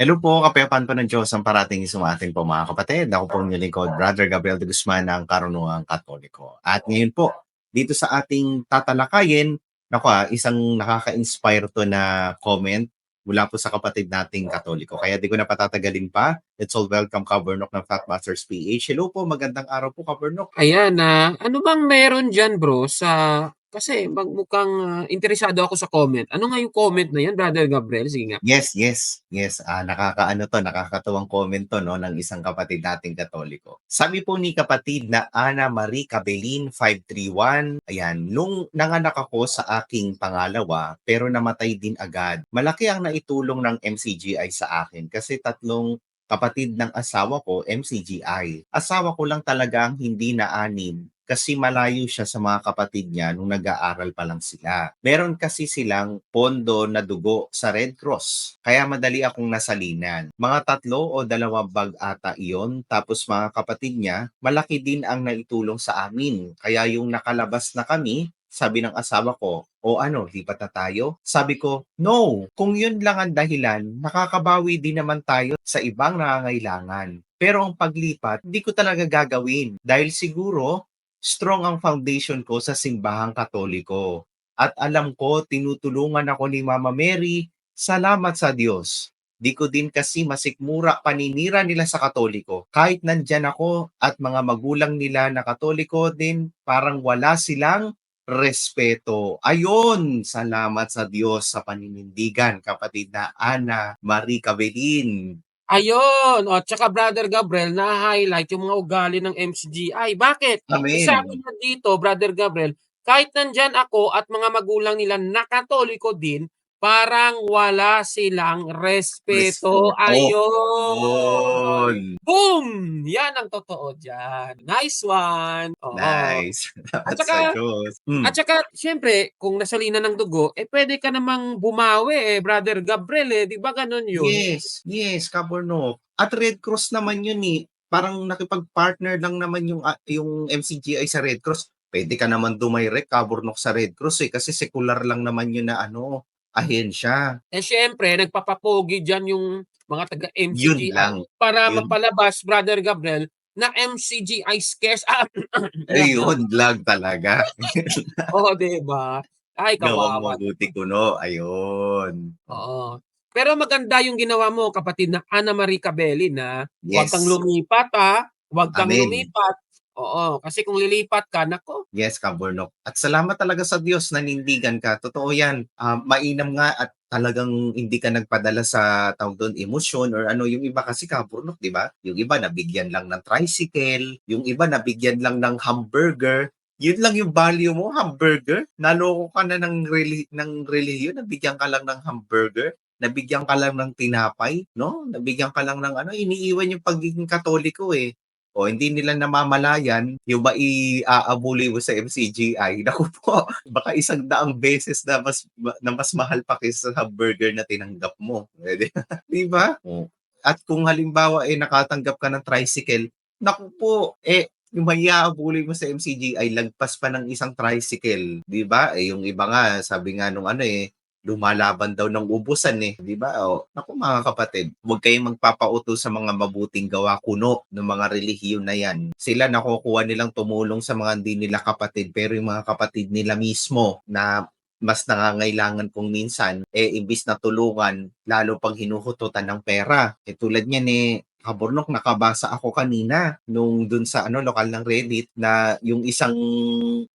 Hello po, kapayapaan po ng Diyos ang parating sumating po mga kapatid. Ako po ang lingkod, Brother Gabriel de Guzman ng Karunungang Katoliko. At ngayon po, dito sa ating tatalakayin, naku ah, isang nakaka-inspire to na comment mula po sa kapatid nating Katoliko. Kaya di ko na patatagalin pa. Let's all welcome Kabernok ng Fatmasters PH. Hello po, magandang araw po Kabernok. Ayan na, ano bang meron dyan bro sa kasi mag mukhang ah, interesado ako sa comment. Ano nga yung comment na yan, Brother Gabriel? Sige nga. Yes, yes, yes. Ah, nakakaano to, nakakatuwang comment to no ng isang kapatid nating Katoliko. Sabi po ni kapatid na Ana Marie Cabelin 531, ayan, nung nanganak ako sa aking pangalawa pero namatay din agad. Malaki ang naitulong ng MCGI sa akin kasi tatlong kapatid ng asawa ko MCGI. Asawa ko lang talaga ang hindi naanin kasi malayo siya sa mga kapatid niya nung nag-aaral pa lang sila. Meron kasi silang pondo na dugo sa Red Cross, kaya madali akong nasalinan. Mga tatlo o dalawang bag ata iyon, tapos mga kapatid niya, malaki din ang naitulong sa amin. Kaya yung nakalabas na kami, sabi ng asawa ko, o ano, lipat na tayo? Sabi ko, no, kung yun lang ang dahilan, nakakabawi din naman tayo sa ibang nangangailangan. Pero ang paglipat, hindi ko talaga gagawin dahil siguro strong ang foundation ko sa simbahang katoliko. At alam ko, tinutulungan ako ni Mama Mary. Salamat sa Diyos. Di ko din kasi masikmura paninira nila sa katoliko. Kahit nandyan ako at mga magulang nila na katoliko din, parang wala silang respeto. Ayon, salamat sa Diyos sa paninindigan, kapatid na Ana Marie Cabelin. Ayun, o tsaka Brother Gabriel, na-highlight yung mga ugali ng MCGI. Bakit? Amen. Sabi na dito, Brother Gabriel, kahit nandyan ako at mga magulang nila nakatoliko din, parang wala silang respeto. Respeto. Ayun. Yun. Boom! Yan ang totoo dyan. Nice one. Oo. Nice. Salamat saka- sa Diyos. Mm. At saka, syempre, kung nasalina ng dugo, eh pwede ka namang bumawi eh, Brother Gabriel eh. Di ba ganun yun? Yes, yes, Kabornok. At Red Cross naman yun eh. Parang nakipag-partner lang naman yung ah, yung MCGI sa Red Cross. Pwede ka naman dumirect Kabornok sa Red Cross eh kasi secular lang naman yun na ano, ahensya. Eh syempre, nagpapapogi dyan yung mga Yun taga-MCGI lang. para Yun. mapalabas, Brother Gabriel, na MCGI scares. Ah, Ayun lang talaga. Oo, di ba? Ay, Gawang kawawa. mabuti kuno. Ayun. Oo. Pero maganda yung ginawa mo, kapatid na Ana Marie Cabelli na huwag Yes. kang lumipat ha. Huwag kang Amen. lumipat. Oo, kasi kung lilipat ka, nako, Yes, Kabornok. At salamat talaga sa Diyos na nindigan ka. Totoo yan. Ah, mainam nga at talagang hindi ka nagpadala sa tawag doon emosyon or ano yung iba kasi Kabornok, di ba? Yung iba nabigyan lang ng tricycle, yung iba nabigyan lang ng hamburger. Yun lang yung value mo, hamburger. Naloko ka na ng, reli- ng relihiyon, nabigyan ka lang ng hamburger. Nabigyan ka lang ng tinapay, no? Nabigyan ka lang ng ano, iniiwan yung pagiging katoliko eh o hindi nila namamalayan, yung ba i-aabuli mo sa MCGI, naku po, baka isang daang beses na mas, na mas mahal pa kaysa sa hamburger na tinanggap mo. Pwede. Di ba? O. At kung halimbawa eh nakatanggap ka ng tricycle, naku po, eh yung may iaabuli mo sa MCGI, lagpas pa ng isang tricycle. Di ba? Eh yung iba nga, sabi nga nung ano eh, lumalaban daw ng ubusan eh, di ba? O, naku mga kapatid, huwag kayong magpapauto sa mga mabuting gawa kuno ng mga relihiyon na yan. Sila nakukuha nilang tumulong sa mga hindi nila kapatid, pero yung mga kapatid nila mismo na mas nangangailangan kung minsan, eh imbis na tulungan, lalo pang hinuhututan ng pera. Eh tulad niyan eh, Kabornok, nakabasa ako kanina nung dun sa ano lokal ng Reddit na yung isang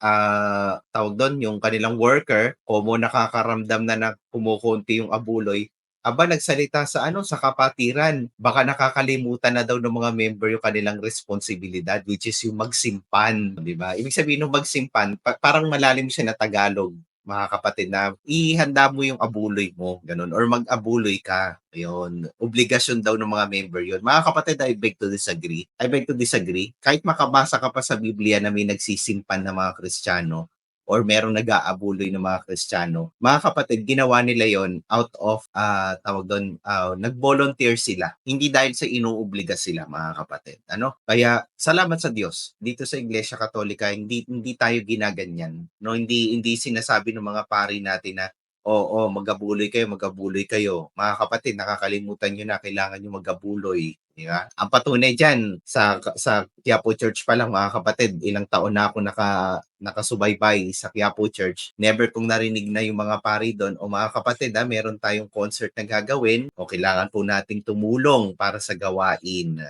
ah tawag doon, yung kanilang worker, como nakakaramdam na na kumukunti yung abuloy, aba nagsalita sa ano sa kapatiran. Baka nakakalimutan na daw ng mga member yung kanilang responsibilidad which is yung magsimpan di ba? Ibig sabihin ng magsimpan pa- parang malalim siya na Tagalog mga kapatid na ihanda mo yung abuloy mo ganun or mag-abuloy ka Ayun, obligasyon daw ng mga member yun. Mga kapatid, I beg to disagree. I beg to disagree. Kahit makabasa ka pa sa Biblia na may nagsisimpan ng mga Kristiyano or merong nag-aabuloy ng mga Kristiyano, mga kapatid, ginawa nila yon out of, ah tawag doon, ah, nag-volunteer sila. Hindi dahil sa inuobliga sila, mga kapatid. Ano? Kaya, salamat sa Diyos. Dito sa Iglesia Katolika, hindi hindi tayo ginaganyan. No, hindi hindi sinasabi ng mga pari natin na Oo, magabuloy kayo, magabuloy kayo. Mga kapatid, nakakalimutan niyo na kailangan niyo magabuloy, di ba? Ang patunay diyan sa sa Quiapo Church pa lang mga kapatid, ilang taon na ako naka nakasubaybay sa Quiapo Church. Never kong narinig na yung mga pari doon o mga kapatid, ha, meron tayong concert na gagawin o kailangan po nating tumulong para sa gawain.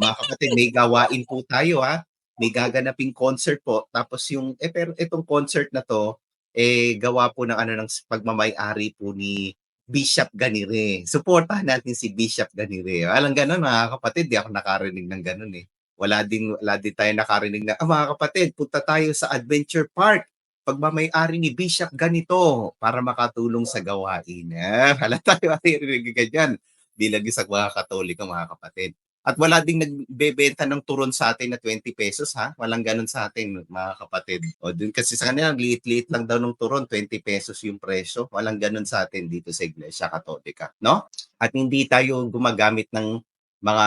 Mga kapatid, may gawain po tayo ha. May gaganaping concert po. Tapos yung eh pero itong concert na to eh gawa po ng ano ng pagmamay-ari po ni Bishop Ganire. Suportahan natin si Bishop Ganire. Alang ganun mga kapatid, di ako nakarinig ng ganun eh. Wala din wala din tayo nakarinig na, ah, mga kapatid, punta tayo sa Adventure Park. Pagmamay-ari ni Bishop ganito para makatulong sa gawain. Ah, wala tayo maririnig ganyan bilang isang mga Katoliko mga kapatid. At wala ding nagbebenta ng turon sa atin na 20 pesos ha. Walang ganun sa atin mga kapatid. O dun kasi sa kanila, liit-liit lang daw ng turon, 20 pesos yung presyo. Walang ganun sa atin dito sa Iglesia Katolika, no? At hindi tayo gumagamit ng mga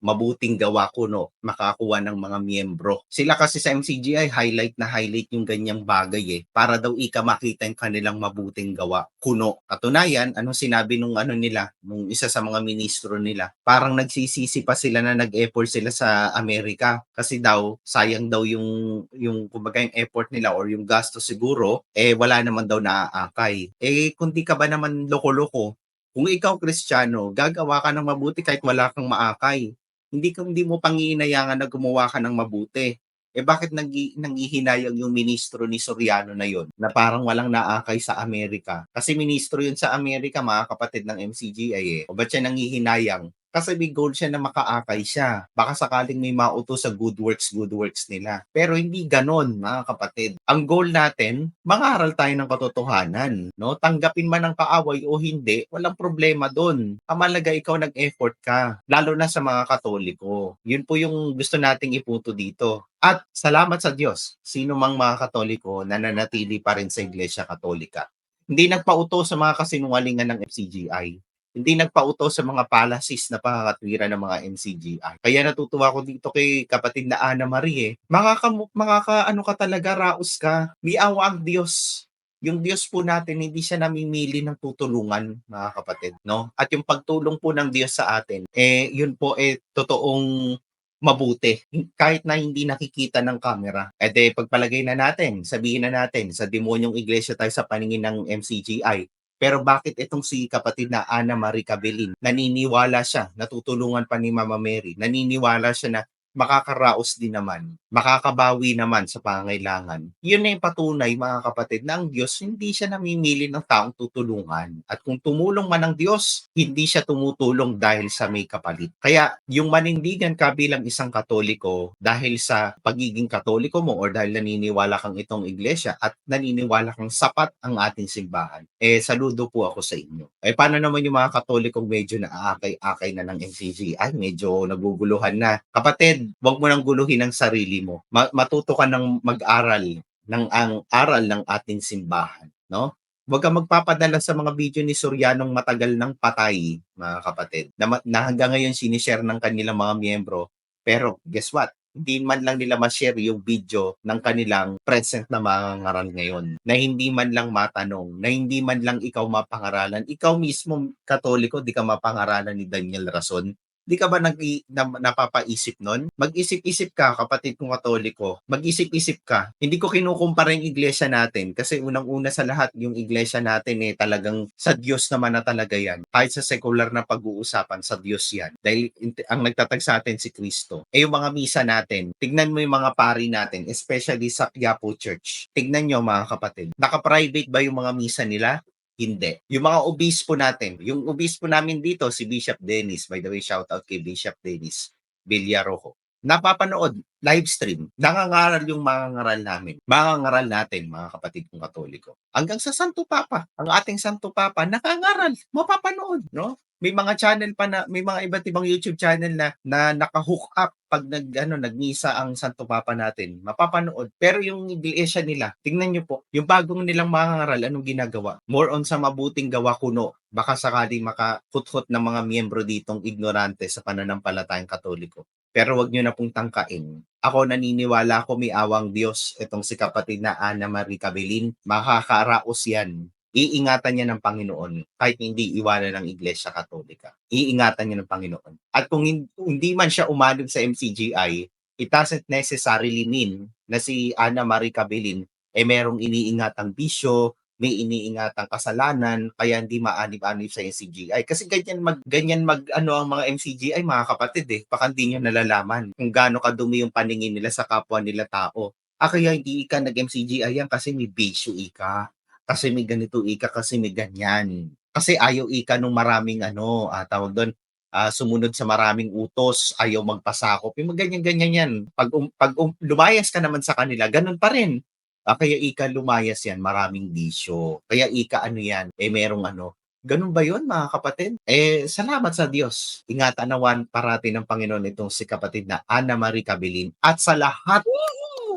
mabuting gawa kuno makakuha ng mga miyembro. Sila kasi sa MCGI highlight na highlight yung ganyang bagay eh para daw ika makita yung kanilang mabuting gawa kuno. Katunayan, anong sinabi nung ano nila, nung isa sa mga ministro nila, parang nagsisisi pa sila na nag-effort sila sa Amerika kasi daw sayang daw yung yung kumbaga yung effort nila or yung gasto siguro eh wala naman daw naaakay. Eh kung di ka ba naman loko-loko, kung ikaw Kristiyano, gagawa ka ng mabuti kahit wala kang maakay hindi hindi mo panghihinayangan na gumawa ka ng mabuti. Eh bakit nang nanghihinayang yung ministro ni Soriano na yon na parang walang naakay sa Amerika? Kasi ministro yun sa Amerika, mga kapatid ng MCGI eh. O ba't siya nanghihinayang? Kasi may goal siya na makaakay siya. Baka sakaling may mauto sa good works, good works nila. Pero hindi ganon, mga kapatid. Ang goal natin, mangaral tayo ng katotohanan. No? Tanggapin man ang kaaway o hindi, walang problema doon. Kamalaga ikaw nag-effort ka. Lalo na sa mga katoliko. Yun po yung gusto nating iputo dito. At salamat sa Diyos, sino mang mga katoliko na nanatili pa rin sa Iglesia Katolika. Hindi nagpauto sa mga kasinungalingan ng FCGI hindi nagpauto sa mga policies na pakakatwira ng mga MCGI. Kaya natutuwa ko dito kay kapatid na Ana Marie. Eh. Makaka, makaka ano ka talaga, raos ka. May awa ang Diyos. Yung Diyos po natin, hindi siya namimili ng tutulungan, mga kapatid. No? At yung pagtulong po ng Diyos sa atin, eh, yun po eh, totoong mabuti kahit na hindi nakikita ng camera. E pagpalagay na natin, sabihin na natin sa demonyong iglesia tayo sa paningin ng MCGI. Pero bakit itong si kapatid na Ana Marie Cabelin, naniniwala siya, natutulungan pa ni Mama Mary, naniniwala siya na makakaraos din naman, makakabawi naman sa pangailangan. Yun na yung patunay mga kapatid na ang Diyos hindi siya namimili ng taong tutulungan. At kung tumulong man ang Diyos, hindi siya tumutulong dahil sa may kapalit. Kaya yung manindigan ka bilang isang katoliko dahil sa pagiging katoliko mo or dahil naniniwala kang itong iglesia at naniniwala kang sapat ang ating simbahan, eh saludo po ako sa inyo. Eh paano naman yung mga katolikong medyo naakay-akay na ng MCG? Ay medyo naguguluhan na. Kapatid, wag mo nang guluhin ang sarili mo. matuto ka ng mag-aral ng ang aral ng ating simbahan, no? Huwag kang magpapadala sa mga video ni Suryanong matagal ng patay, mga kapatid, na, na hanggang ngayon sinishare ng kanilang mga miyembro. Pero guess what? Hindi man lang nila ma-share yung video ng kanilang present na mga ngaral ngayon. Na hindi man lang matanong, na hindi man lang ikaw mapangaralan. Ikaw mismo, katoliko, di ka mapangaralan ni Daniel Rason Di ka ba nag na, napapaisip nun? Mag-isip-isip ka, kapatid kong katoliko. Mag-isip-isip ka. Hindi ko kinukumpara yung iglesia natin kasi unang-una sa lahat, yung iglesia natin eh talagang sa Diyos naman na talaga yan. Kahit sa secular na pag-uusapan, sa Diyos yan. Dahil ang nagtatag sa atin si Kristo. Eh yung mga misa natin, tignan mo yung mga pari natin, especially sa Quiapo Church. Tignan nyo mga kapatid. Naka-private ba yung mga misa nila? Hindi. Yung mga obispo natin, yung obispo namin dito, si Bishop Dennis, by the way, shout out kay Bishop Dennis Villarojo. Napapanood, live stream, nangangaral yung mga ngaral namin. Mga ngaral natin, mga kapatid kong katoliko. Hanggang sa Santo Papa, ang ating Santo Papa, nakangaral, mapapanood, no? May mga channel pa na may mga iba't ibang YouTube channel na na naka-hook up pag nag ano nagmisa ang Santo Papa natin. Mapapanood. Pero yung iglesia nila tingnan niyo po yung bagong nilang mga ngaral anong ginagawa? More on sa mabuting gawa kuno. Baka sakali makakuthot ng mga miyembro ditong ignorante sa pananampalatayang katoliko. Pero wag niyo na pong tangkain. Ako naniniwala ko may awang Diyos itong si kapatid na Ana Marie Cabelin makakaraos yan iingatan niya ng Panginoon kahit hindi iwanan ng Iglesia Katolika. Iingatan niya ng Panginoon. At kung hin- hindi man siya umanib sa MCGI, it doesn't necessarily mean na si Ana Marie Cabilin eh merong iniingatang bisyo, may iniingatang kasalanan, kaya hindi maanib-anib sa MCGI. Kasi ganyan mag, ganyan mag ano ang mga MCGI, mga kapatid eh. Baka hindi nyo nalalaman kung gaano kadumi yung paningin nila sa kapwa nila tao. Ah, kaya hindi ika nag-MCGI yan kasi may bisyo ika. Kasi may ganito ika, kasi may ganyan. Kasi ayaw ika nung maraming ano, ah, tawag doon, ah, sumunod sa maraming utos, ayaw magpasakop. Yung ganyan-ganyan yan. Pag, um, pag um, lumayas ka naman sa kanila, ganun pa rin. Ah, kaya ika lumayas yan, maraming bisyo. Kaya ika ano yan, eh merong ano. Ganun ba yun mga kapatid? Eh, salamat sa Diyos. Ingatan nawan parati ng Panginoon itong si kapatid na Ana Marie Cabilin at sa lahat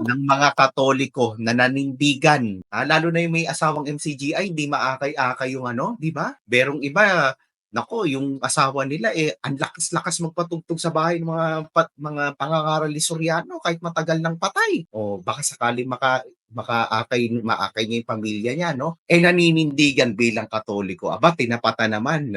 ng mga katoliko na nanindigan. Ah, lalo na yung may asawang MCGI, hindi maakay-akay yung ano, di ba? Berong iba, nako, yung asawa nila eh ang lakas-lakas magpatugtog sa bahay ng mga pat, mga pangangaral Soriano kahit matagal ng patay. O baka sakali maka makaakay maakay niya yung pamilya niya no eh naninindigan bilang katoliko aba tinapata naman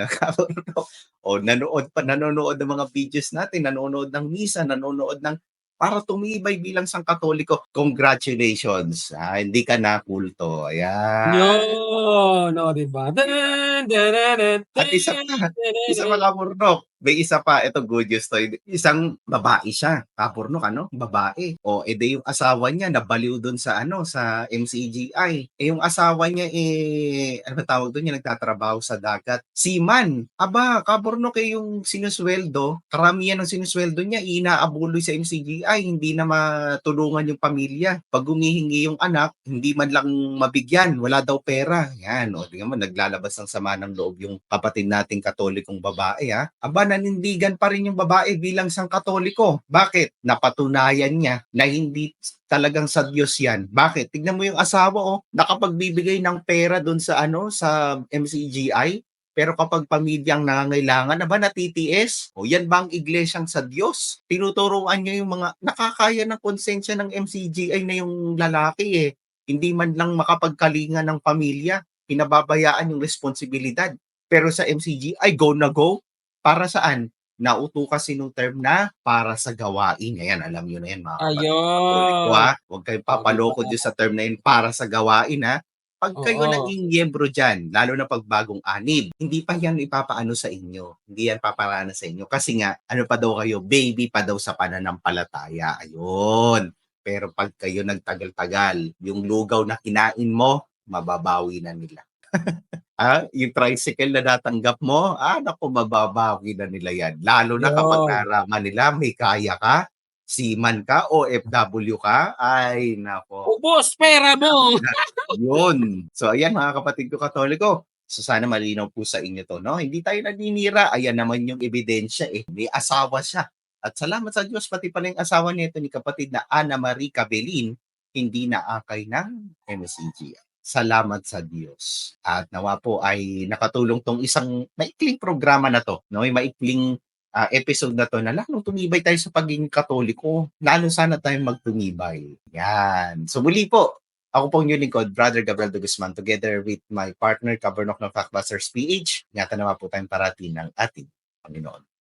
o nanood pa nanonood ng mga videos natin nanonood ng misa nanonood ng para tumibay bilang sang katoliko congratulations ah, hindi ka na kulto ayan No, no, di ba? At isa pa, isa pa kapurnok. May isa pa, ito good news to. Isang babae siya. Kapurnok, ano? Babae. O, edi yung asawa niya, nabaliw dun sa, ano, sa MCGI. Eh, yung asawa niya, eh, ano ba tawag dun, yung nagtatrabaho sa dagat. Seaman. Aba, kapurnok eh, yung sinusweldo, karamihan ng sinusweldo niya, inaabuloy sa MCGI. Hindi na matulungan yung pamilya. Pag humihingi yung anak, hindi man lang mabigyan. Wala daw pera. Yan, o, tingnan mo, naglalabas ng sama ng loob yung kapatid nating katolikong babae, ha? Aba, nanindigan pa rin yung babae bilang sang katoliko. Bakit? Napatunayan niya na hindi talagang sa Diyos yan. Bakit? Tignan mo yung asawa, oh, nakapagbibigay ng pera doon sa ano, sa MCGI, pero kapag pamilyang nangangailangan, aba natitiis. O yan ba ang iglesyang sa Diyos? Tinuturuan niya yung mga nakakaya ng konsensya ng MCGI na yung lalaki eh. Hindi man lang makapagkalinga ng pamilya, pinababayaan yung responsibilidad. Pero sa MCG, ay go na go. Para saan? Nauto kasi nung term na para sa gawain. Ayan, alam nyo na yan mga kapatid. Ayun. Ha? Huwag kayong papaloko dyan sa term na yun para sa gawain ha. Pag kayo Oo. naging miyembro dyan, lalo na pag bagong anib, hindi pa yan ipapaano sa inyo. Hindi yan paparana sa inyo. Kasi nga, ano pa daw kayo, baby pa daw sa pananampalataya. Ayun. Pero pag kayo nagtagal-tagal, yung lugaw na kinain mo, mababawi na nila. ah, yung tricycle na natanggap mo, ah, naku, mababawi na nila yan. Lalo na kapag Yun. naraman nila, may kaya ka, seaman ka, OFW ka, ay, nako. Ubos pera mo. Yun. So, ayan mga kapatid ko katoliko. So, sana malinaw po sa inyo to, no? Hindi tayo naninira. Ayan naman yung ebidensya eh. May asawa siya. At salamat sa Diyos, pati pala yung asawa nito ni kapatid na Ana Marie Cabelin, hindi naakay ng MSCG. Salamat sa Diyos. At nawa po ay nakatulong tong isang maikling programa na to, no? Yung maikling ah, episode na to na lalong tumibay tayo sa pagiging katoliko. Lalo sana tayong magtumibay. Yan. So muli po, ako po ang inyong lingkod, Brother Gabriel de Guzman, together with my partner, Kabernok ng Factbusters PH. Ingatan naman po tayong parati ng ating Panginoon.